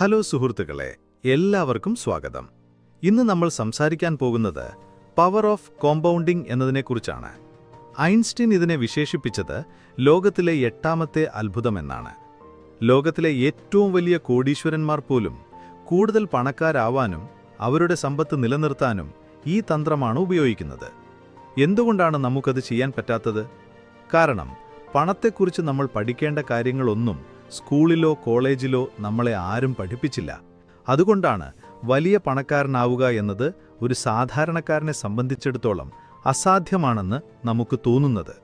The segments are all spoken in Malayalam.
ഹലോ സുഹൃത്തുക്കളെ എല്ലാവർക്കും സ്വാഗതം. ഇന്ന് നമ്മൾ സംസാരിക്കാൻ പോകുന്നത് പവർ ഓഫ് കോമ്പൗണ്ടിംഗ് എന്നതിനെക്കുറിച്ചാണ്. ഐൻസ്റ്റീൻ ഇതിനെ വിശേഷിപ്പിച്ചത് ലോകത്തിലെ എട്ടാമത്തെ അത്ഭുതമെന്നാണ്. ലോകത്തിലെ ഏറ്റവും വലിയ കോടീശ്വരന്മാർ പോലും കൂടുതൽ പണക്കാരാവാനും അവരുടെ സമ്പത്ത് നിലനിർത്താനും ഈ തന്ത്രമാണ് ഉപയോഗിക്കുന്നത്. എന്തുകൊണ്ടാണ് നമുക്കത് ചെയ്യാൻ പറ്റാത്തത്? കാരണം പണത്തെക്കുറിച്ച് നമ്മൾ പഠിക്കേണ്ട കാര്യങ്ങളൊന്നും സ്കൂളിലോ കോളേജിലോ നമ്മളെ ആരും പഠിപ്പിച്ചില്ല. അതുകൊണ്ടാണ് വലിയ പണക്കാരനാവുക എന്നത് ഒരു സാധാരണക്കാരനെ സംബന്ധിച്ചിടത്തോളം അസാധ്യമാണെന്ന് നമുക്ക് തോന്നുന്നത്.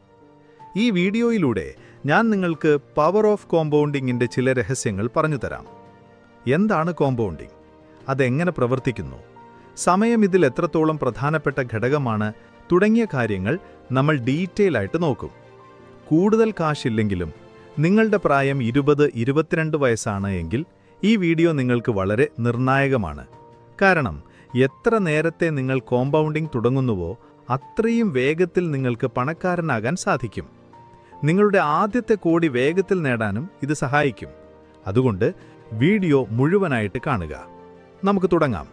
ഈ വീഡിയോയിലൂടെ ഞാൻ നിങ്ങൾക്ക് പവർ ഓഫ് കോമ്പൗണ്ടിങ്ങിന്റെ ചില രഹസ്യങ്ങൾ പറഞ്ഞുതരാം. എന്താണ് കോമ്പൗണ്ടിംഗ് അതെങ്ങനെ പ്രവർത്തിക്കുന്നു? സമയം ഇതിൽ എത്രത്തോളം പ്രധാനപ്പെട്ട ഘടകമാണ്? തുടങ്ങിയ കാര്യങ്ങൾ നമ്മൾ ഡീറ്റെയിൽ ആയിട്ട് നോക്കും. കൂടുതൽ കാശില്ലെങ്കിലും നിങ്ങളുടെ പ്രായം ഇരുപത് ഇരുപത്തിരണ്ട് വയസ്സാണ് എങ്കിൽ ഈ വീഡിയോ നിങ്ങൾക്ക് വളരെ നിർണായകമാണ്. കാരണം എത്ര നേരത്തെ നിങ്ങൾ കോമ്പൗണ്ടിംഗ് തുടങ്ങുന്നുവോ അത്രയും വേഗത്തിൽ നിങ്ങൾക്ക് പണക്കാരനാകാൻ സാധിക്കും. നിങ്ങളുടെ ആദ്യത്തെ കോടി വേഗത്തിൽ നേടാനും ഇത് സഹായിക്കും. അതുകൊണ്ട് വീഡിയോ മുഴുവനായിട്ട് കാണുക. നമുക്ക് തുടങ്ങാം.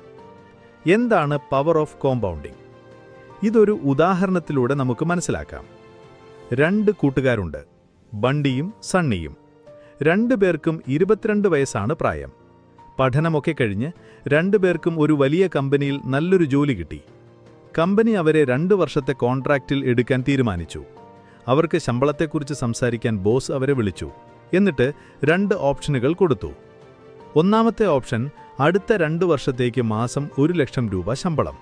എന്താണ് പവർ ഓഫ് കോമ്പൗണ്ടിംഗ് ഇതൊരു ഉദാഹരണത്തിലൂടെ നമുക്ക് മനസ്സിലാക്കാം. രണ്ട് കൂട്ടുകാരുണ്ട്. ബണ്ടിയും സണ്ണിയും. രണ്ടുപേർക്കും ഇരുപത്തിരണ്ട് വയസ്സാണ് പ്രായം. പഠനമൊക്കെ കഴിഞ്ഞ് രണ്ടുപേർക്കും ഒരു വലിയ കമ്പനിയിൽ നല്ലൊരു ജോലി കിട്ടി. കമ്പനി അവരെ രണ്ടു വർഷത്തെ കോൺട്രാക്റ്റിൽ എടുക്കാൻ തീരുമാനിച്ചു. അവർക്ക് ശമ്പളത്തെക്കുറിച്ച് സംസാരിക്കാൻ ബോസ് അവരെ വിളിച്ചു. എന്നിട്ട് രണ്ട് ഓപ്ഷനുകൾ കൊടുത്തു. ഒന്നാമത്തെ ഓപ്ഷൻ അടുത്ത രണ്ടു വർഷത്തേക്ക് മാസം ഒരു ലക്ഷം രൂപ ശമ്പളം.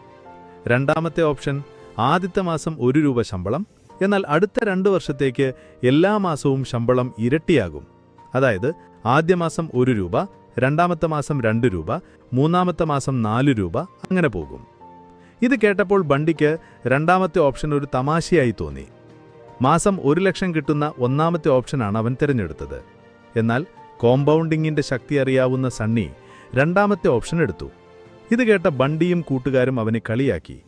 രണ്ടാമത്തെ ഓപ്ഷൻ ആദ്യത്തെ മാസം ഒരു രൂപ ശമ്പളം എന്നാൽ അടുത്ത രണ്ട് വർഷത്തേക്ക് എല്ലാ മാസവും ശമ്പളം ഇരട്ടിയാകും. അതായത് ആദ്യ മാസം ഒരു രൂപ രണ്ടാമത്തെ മാസം രണ്ട് രൂപ മൂന്നാമത്തെ മാസം നാല് രൂപ അങ്ങനെ പോകും. ഇത് കേട്ടപ്പോൾ ബണ്ടിക്ക് രണ്ടാമത്തെ ഓപ്ഷൻ ഒരു തമാശയായി തോന്നി. മാസം ഒരു ലക്ഷം കിട്ടുന്ന ഒന്നാമത്തെ ഓപ്ഷനാണ് അവൻ തിരഞ്ഞെടുത്തത്. എന്നാൽ കോമ്പൗണ്ടിങ്ങിന്റെ ശക്തി അറിയാവുന്ന സണ്ണി രണ്ടാമത്തെ ഓപ്ഷൻ എടുത്തു. ഇത് കേട്ട ബണ്ടിയും കൂട്ടുകാരും അവനെ കളിയാക്കി.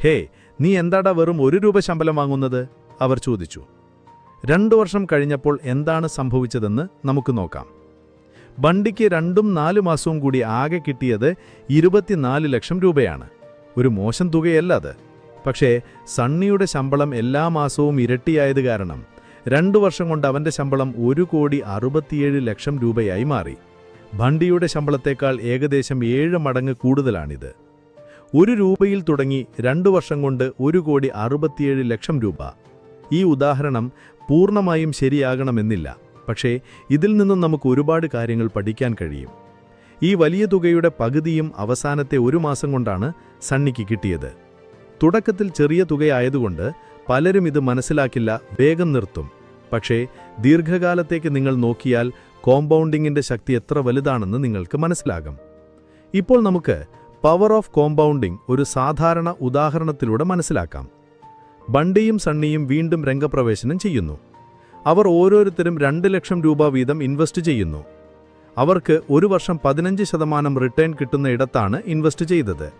ഹേ നീ എന്താടാ വെറും ഒരു രൂപ ശമ്പളം വാങ്ങുന്നത്? അവർ ചോദിച്ചു രണ്ടു വർഷം കഴിഞ്ഞപ്പോൾ എന്താണ് സംഭവിച്ചതെന്ന് നമുക്ക് നോക്കാം. ബണ്ടിക്ക് രണ്ടും നാലു മാസവും കൂടി ആകെ കിട്ടിയത് ഇരുപത്തിനാല് ലക്ഷം രൂപയാണ്. ഒരു മോശം തുകയല്ല അത്. പക്ഷേ സണ്ണിയുടെ ശമ്പളം എല്ലാ മാസവും ഇരട്ടിയായത് കാരണം രണ്ടു വർഷം കൊണ്ട് അവന്റെ ശമ്പളം ഒരു കോടി അറുപത്തിയേഴ് ലക്ഷം രൂപയായി മാറി. ബണ്ടിയുടെ ശമ്പളത്തേക്കാൾ ഏകദേശം ഏഴ് മടങ്ങ് കൂടുതലാണിത്. ഒരു രൂപയിൽ തുടങ്ങി രണ്ടു വർഷം കൊണ്ട് ഒരു കോടി അറുപത്തിയേഴ് ലക്ഷം രൂപ. ഈ ഉദാഹരണം പൂർണമായും ശരിയാകണമെന്നില്ല. പക്ഷേ ഇതിൽ നിന്നും നമുക്ക് ഒരുപാട് കാര്യങ്ങൾ പഠിക്കാൻ കഴിയും. ഈ വലിയ തുകയുടെ പകുതിയും അവസാനത്തെ ഒരു മാസം കൊണ്ടാണ് സണ്ണിക്ക് കിട്ടിയത്. തുടക്കത്തിൽ ചെറിയ തുകയായതുകൊണ്ട് പലരും ഇത് മനസ്സിലാക്കില്ല വേഗം നിർത്തും. പക്ഷേ ദീർഘകാലത്തേക്ക് നിങ്ങൾ നോക്കിയാൽ കോമ്പൗണ്ടിങ്ങിന്റെ ശക്തി എത്ര വലുതാണെന്ന് നിങ്ങൾക്ക് മനസ്സിലാകും. ഇപ്പോൾ നമുക്ക് പവർ ഓഫ് കോമ്പൗണ്ടിംഗ് ഒരു സാധാരണ ഉദാഹരണത്തിലൂടെ മനസ്സിലാക്കാം. ബണ്ടിയും സണ്ണിയും വീണ്ടും രംഗപ്രവേശനം ചെയ്യുന്നു. അവർ ഓരോരുത്തരും രണ്ട് ലക്ഷം രൂപ വീതം ഇൻവെസ്റ്റ് ചെയ്യുന്നു. അവർക്ക് ഒരു വർഷം പതിനഞ്ച് ശതമാനം റിട്ടേൺ കിട്ടുന്ന ഇടത്താണ് ഇൻവെസ്റ്റ് ചെയ്തത്.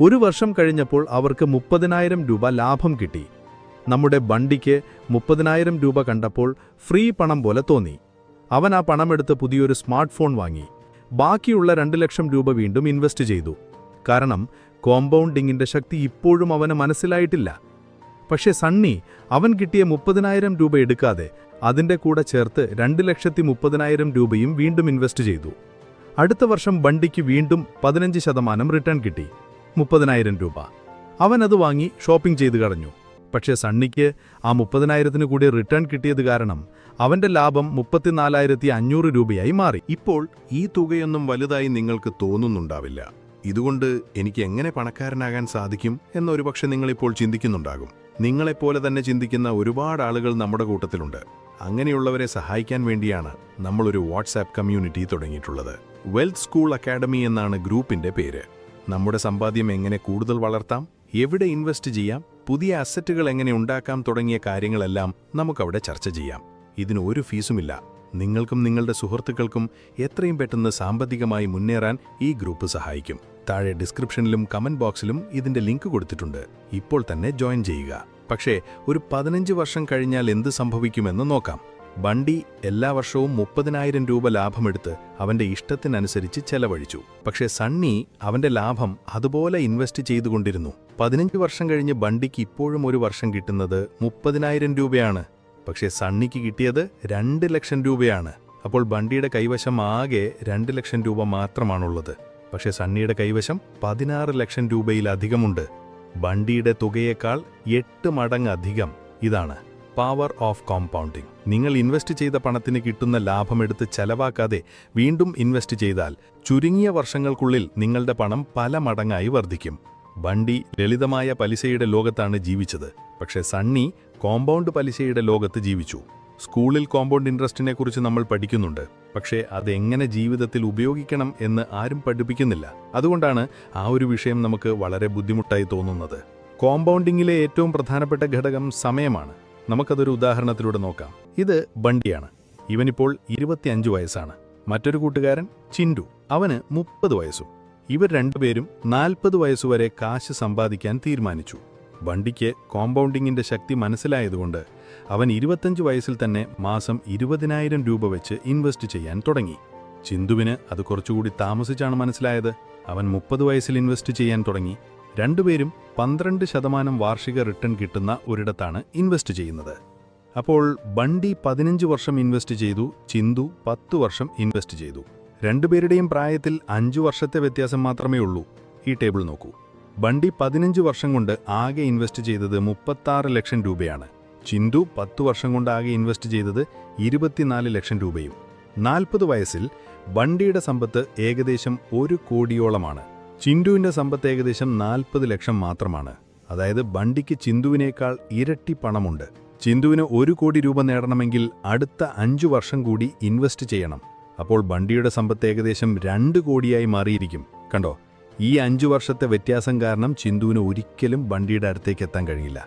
ഒരു വർഷം കഴിഞ്ഞപ്പോൾ അവർക്ക് മുപ്പതിനായിരം രൂപ ലാഭം കിട്ടി. നമ്മുടെ ബണ്ടിക്ക് മുപ്പതിനായിരം രൂപ കണ്ടപ്പോൾ ഫ്രീ പണം പോലെ തോന്നി. അവൻ ആ പണമെടുത്ത് പുതിയൊരു സ്മാർട്ട് ഫോൺ വാങ്ങി. ബാക്കിയുള്ള രണ്ട് ലക്ഷം രൂപ വീണ്ടും ഇൻവെസ്റ്റ് ചെയ്തു. കാരണം കോമ്പൗണ്ടിങ്ങിന്റെ ശക്തി ഇപ്പോഴും അവന് മനസ്സിലായിട്ടില്ല. പക്ഷേ സണ്ണി അവൻ കിട്ടിയ മുപ്പതിനായിരം രൂപ എടുക്കാതെ അതിന്റെ കൂടെ ചേർത്ത് രണ്ട് ലക്ഷത്തി മുപ്പതിനായിരം രൂപയും വീണ്ടും ഇൻവെസ്റ്റ് ചെയ്തു. അടുത്ത വർഷം ബണ്ടിക്ക് വീണ്ടും പതിനഞ്ച് ശതമാനം റിട്ടേൺ കിട്ടി മുപ്പതിനായിരം രൂപ. അവൻ അത് വാങ്ങി ഷോപ്പിംഗ് ചെയ്ത് കളഞ്ഞു. പക്ഷേ സണ്ണിക്ക് ആ മുപ്പതിനായിരത്തിന് കൂടി റിട്ടേൺ കിട്ടിയത് കാരണം അവന്റെ ലാഭം മുപ്പത്തിനാലായിരത്തി അഞ്ഞൂറ് രൂപയായി മാറി. ഇപ്പോൾ ഈ തുകയൊന്നും വലുതായി നിങ്ങൾക്ക് തോന്നുന്നുണ്ടാവില്ല. ഇതുകൊണ്ട് എനിക്ക് എങ്ങനെ പണക്കാരനാകാൻ സാധിക്കും എന്നൊരുപക്ഷെ നിങ്ങളിപ്പോൾ ചിന്തിക്കുന്നുണ്ടാകും. നിങ്ങളെപ്പോലെ തന്നെ ചിന്തിക്കുന്ന ഒരുപാട് ആളുകൾ നമ്മുടെ കൂട്ടത്തിലുണ്ട്. അങ്ങനെയുള്ളവരെ സഹായിക്കാൻ വേണ്ടിയാണ് നമ്മളൊരു വാട്സാപ്പ് കമ്മ്യൂണിറ്റി തുടങ്ങിയിട്ടുള്ളത്. വെൽത്ത് സ്കൂൾ അക്കാഡമി എന്നാണ് ഗ്രൂപ്പിന്റെ പേര്. നമ്മുടെ സമ്പാദ്യം എങ്ങനെ കൂടുതൽ വളർത്താം എവിടെ ഇൻവെസ്റ്റ് ചെയ്യാം പുതിയ അസറ്റുകൾ എങ്ങനെ ഉണ്ടാക്കാം തുടങ്ങിയ കാര്യങ്ങളെല്ലാം നമുക്കവിടെ ചർച്ച ചെയ്യാം. ഇതിന് ഒരു ഫീസുമില്ല. നിങ്ങൾക്കും നിങ്ങളുടെ സുഹൃത്തുക്കൾക്കും എത്രയും പെട്ടെന്ന് സാമ്പത്തികമായി മുന്നേറാൻ ഈ ഗ്രൂപ്പ് സഹായിക്കും. താഴെ ഡിസ്ക്രിപ്ഷനിലും കമന്റ് ബോക്സിലും ഇതിന്റെ ലിങ്ക് കൊടുത്തിട്ടുണ്ട്. ഇപ്പോൾ തന്നെ ജോയിൻ ചെയ്യുക. പക്ഷേ ഒരു പതിനഞ്ച് വർഷം കഴിഞ്ഞാൽ എന്ത് സംഭവിക്കുമെന്ന് നോക്കാം. ബണ്ടി എല്ലാ വർഷവും മുപ്പതിനായിരം രൂപ ലാഭമെടുത്ത് അവന്റെ ഇഷ്ടത്തിനനുസരിച്ച് ചെലവഴിച്ചു. പക്ഷേ സണ്ണി അവന്റെ ലാഭം അതുപോലെ ഇൻവെസ്റ്റ് ചെയ്തുകൊണ്ടിരുന്നു. പതിനഞ്ച് വർഷം കഴിഞ്ഞ് ബണ്ടിക്ക് ഇപ്പോഴും ഒരു വർഷം കിട്ടുന്നത് മുപ്പതിനായിരം രൂപയാണ്. പക്ഷേ സണ്ണിക്ക് കിട്ടിയത് രണ്ട് ലക്ഷം രൂപയാണ്. അപ്പോൾ ബണ്ടിയുടെ കൈവശം ആകെ രണ്ട് ലക്ഷം രൂപ മാത്രമാണുള്ളത്. പക്ഷേ സണ്ണിയുടെ കൈവശം പതിനാറ് ലക്ഷം രൂപയിലധികമുണ്ട്. ബണ്ടിയുടെ തുകയേക്കാൾ എട്ട് മടങ്ങ് അധികം ഇതാണ്. പവർ ഓഫ് കോമ്പൗണ്ടിംഗ് നിങ്ങൾ ഇൻവെസ്റ്റ് ചെയ്ത പണത്തിന് കിട്ടുന്ന ലാഭമെടുത്ത് ചെലവാക്കാതെ വീണ്ടും ഇൻവെസ്റ്റ് ചെയ്താൽ ചുരുങ്ങിയ വർഷങ്ങൾക്കുള്ളിൽ നിങ്ങളുടെ പണം പല മടങ്ങായി വർദ്ധിക്കും. ബണ്ടി ലളിതമായ പലിശയുടെ ലോകത്താണ് ജീവിച്ചത്. പക്ഷേ സണ്ണി കോമ്പൗണ്ട് പലിശയുടെ ലോകത്ത് ജീവിച്ചു. സ്കൂളിൽ കോമ്പൗണ്ട് ഇൻട്രസ്റ്റിനെ കുറിച്ച് നമ്മൾ പഠിക്കുന്നുണ്ട്. പക്ഷേ അതെങ്ങനെ ജീവിതത്തിൽ ഉപയോഗിക്കണം എന്ന് ആരും പഠിപ്പിക്കുന്നില്ല. അതുകൊണ്ടാണ് ആ ഒരു വിഷയം നമുക്ക് വളരെ ബുദ്ധിമുട്ടായി തോന്നുന്നത്. കോമ്പൗണ്ടിങ്ങിലെ ഏറ്റവും പ്രധാനപ്പെട്ട ഘടകം സമയമാണ്. നമുക്കതൊരു ഉദാഹരണത്തിലൂടെ നോക്കാം. ഇത് ബണ്ടിയാണ്. ഇവനിപ്പോൾ ഇരുപത്തിയഞ്ച് വയസ്സാണ്. മറ്റൊരു കൂട്ടുകാരൻ ചിൻഡു. അവന് മുപ്പത് വയസ്സും. ഇവർ രണ്ടുപേരും നാൽപ്പത് വയസ്സുവരെ കാശ് സമ്പാദിക്കാൻ തീരുമാനിച്ചു. വണ്ടിക്ക് കോമ്പൗണ്ടിങ്ങിന്റെ ശക്തി മനസ്സിലായതുകൊണ്ട് അവൻ ഇരുപത്തഞ്ച് വയസ്സിൽ തന്നെ മാസം ഇരുപതിനായിരം രൂപ വെച്ച് ഇൻവെസ്റ്റ് ചെയ്യാൻ തുടങ്ങി. ചിന്തുവിന് അത് കുറച്ചുകൂടി താമസിച്ചാണ് മനസ്സിലായത്. അവൻ മുപ്പത് വയസ്സിൽ ഇൻവെസ്റ്റ് ചെയ്യാൻ തുടങ്ങി. രണ്ടുപേരും പന്ത്രണ്ട് ശതമാനം വാർഷിക റിട്ടേൺ കിട്ടുന്ന ഒരിടത്താണ് ഇൻവെസ്റ്റ് ചെയ്യുന്നത്. അപ്പോൾ ബണ്ടി പതിനഞ്ച് വർഷം ഇൻവെസ്റ്റ് ചെയ്തു ചിന്തു പത്തു വർഷം ഇൻവെസ്റ്റ് ചെയ്തു. രണ്ടുപേരുടെയും പ്രായത്തിൽ അഞ്ചു വർഷത്തെ വ്യത്യാസം മാത്രമേ ഉള്ളൂ. ഈ ടേബിൾ നോക്കൂ. ബണ്ടി പതിനഞ്ച് വർഷം കൊണ്ട് ആകെ ഇൻവെസ്റ്റ് ചെയ്തത് മുപ്പത്താറ് ലക്ഷം രൂപയാണ്. ചിന്തു പത്ത് വർഷം കൊണ്ട് ആകെ ഇൻവെസ്റ്റ് ചെയ്തത് ഇരുപത്തിനാല് ലക്ഷം രൂപയും. നാൽപ്പത് വയസ്സിൽ ബണ്ടിയുടെ സമ്പത്ത് ഏകദേശം ഒരു കോടിയോളമാണ്. ചിന്തുവിന്റെ സമ്പത്ത് ഏകദേശം നാൽപ്പത് ലക്ഷം മാത്രമാണ്. അതായത് ബണ്ടിക്ക് ചിന്തുവിനേക്കാൾ ഇരട്ടി പണമുണ്ട്. ചിന്തുവിന് ഒരു കോടി രൂപ നേടണമെങ്കിൽ അടുത്ത അഞ്ചു വർഷം കൂടി ഇൻവെസ്റ്റ് ചെയ്യണം. അപ്പോൾ ബണ്ടിയുടെ സമ്പത്ത് ഏകദേശം രണ്ട് കോടിയായി മാറിയിരിക്കും. കണ്ടോ ഈ അഞ്ചു വർഷത്തെ വ്യത്യാസം കാരണം ചിന്തുവിന് ഒരിക്കലും ബണ്ടിയുടെ അടുത്തേക്ക് എത്താൻ കഴിയില്ല.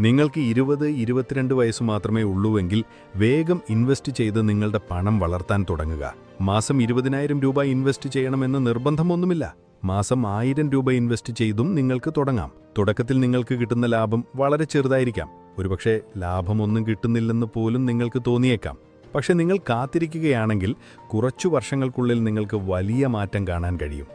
നിങ്ങൾക്ക് ഇരുപത് ഇരുപത്തിരണ്ട് വയസ്സ് മാത്രമേ ഉള്ളൂവെങ്കിൽ വേഗം ഇൻവെസ്റ്റ് ചെയ്ത് നിങ്ങളുടെ പണം വളർത്താൻ തുടങ്ങുക. മാസം ഇരുപതിനായിരം രൂപ ഇൻവെസ്റ്റ് ചെയ്യണമെന്ന് നിർബന്ധമൊന്നുമില്ല. മാസം ആയിരം രൂപ ഇൻവെസ്റ്റ് ചെയ്തും നിങ്ങൾക്ക് തുടങ്ങാം. തുടക്കത്തിൽ നിങ്ങൾക്ക് കിട്ടുന്ന ലാഭം വളരെ ചെറുതായിരിക്കാം. ഒരുപക്ഷെ ലാഭമൊന്നും കിട്ടുന്നില്ലെന്ന് പോലും നിങ്ങൾക്ക് തോന്നിയേക്കാം. പക്ഷെ നിങ്ങൾ കാത്തിരിക്കുകയാണെങ്കിൽ കുറച്ചു വർഷങ്ങൾക്കുള്ളിൽ നിങ്ങൾക്ക് വലിയ മാറ്റം കാണാൻ കഴിയും.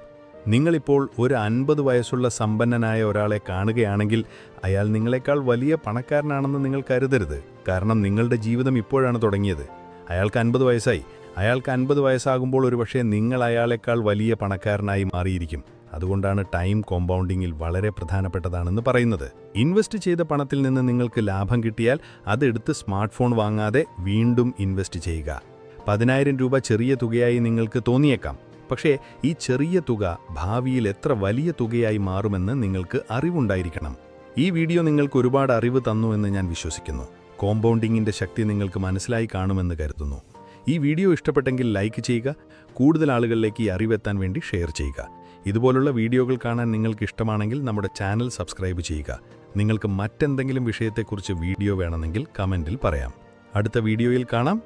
നിങ്ങളിപ്പോൾ ഒരു അൻപത് വയസ്സുള്ള സമ്പന്നനായ ഒരാളെ കാണുകയാണെങ്കിൽ അയാൾ നിങ്ങളെക്കാൾ വലിയ പണക്കാരനാണെന്ന് നിങ്ങൾ കരുതരുത്. കാരണം നിങ്ങളുടെ ജീവിതം ഇപ്പോഴാണ് തുടങ്ങിയത്. അയാൾക്ക് അൻപത് വയസ്സായി. അയാൾക്ക് അൻപത് വയസ്സാകുമ്പോൾ ഒരുപക്ഷെ നിങ്ങൾ അയാളെക്കാൾ വലിയ പണക്കാരനായി മാറിയിരിക്കും. അതുകൊണ്ടാണ് ടൈം കോമ്പൗണ്ടിങ്ങിൽ വളരെ പ്രധാനപ്പെട്ടതാണെന്ന് പറയുന്നത്. ഇൻവെസ്റ്റ് ചെയ്ത പണത്തിൽ നിന്ന് നിങ്ങൾക്ക് ലാഭം കിട്ടിയാൽ അതെടുത്ത് സ്മാർട്ട് ഫോൺ വാങ്ങാതെ വീണ്ടും ഇൻവെസ്റ്റ് ചെയ്യുക. പതിനായിരം രൂപ ചെറിയ തുകയായി നിങ്ങൾക്ക് തോന്നിയേക്കാം. പക്ഷേ ഈ ചെറിയ തുക ഭാവിയിൽ എത്ര വലിയ തുകയായി മാറുമെന്ന് നിങ്ങൾക്ക് അറിവുണ്ടായിരിക്കണം. ഈ വീഡിയോ നിങ്ങൾക്ക് ഒരുപാട് അറിവ് തന്നു എന്ന് ഞാൻ വിശ്വസിക്കുന്നു. കോമ്പൗണ്ടിങ്ങിന്റെ ശക്തി നിങ്ങൾക്ക് മനസ്സിലായി കാണുമെന്ന് കരുതുന്നു. ഈ വീഡിയോ ഇഷ്ടപ്പെട്ടെങ്കിൽ ലൈക്ക് ചെയ്യുക കൂടുതൽ ആളുകളിലേക്ക് ഈ അറിവെത്താൻ വേണ്ടി ഷെയർ ചെയ്യുക. ഇതുപോലുള്ള വീഡിയോകൾ കാണാൻ നിങ്ങൾക്ക് ഇഷ്ടമാണെങ്കിൽ നമ്മുടെ ചാനൽ സബ്സ്ക്രൈബ് ചെയ്യുക. നിങ്ങൾക്ക് മറ്റെന്തെങ്കിലും വിഷയത്തെക്കുറിച്ച് വീഡിയോ വേണമെങ്കിൽ കമന്റിൽ പറയാം. അടുത്ത വീഡിയോയിൽ കാണാം.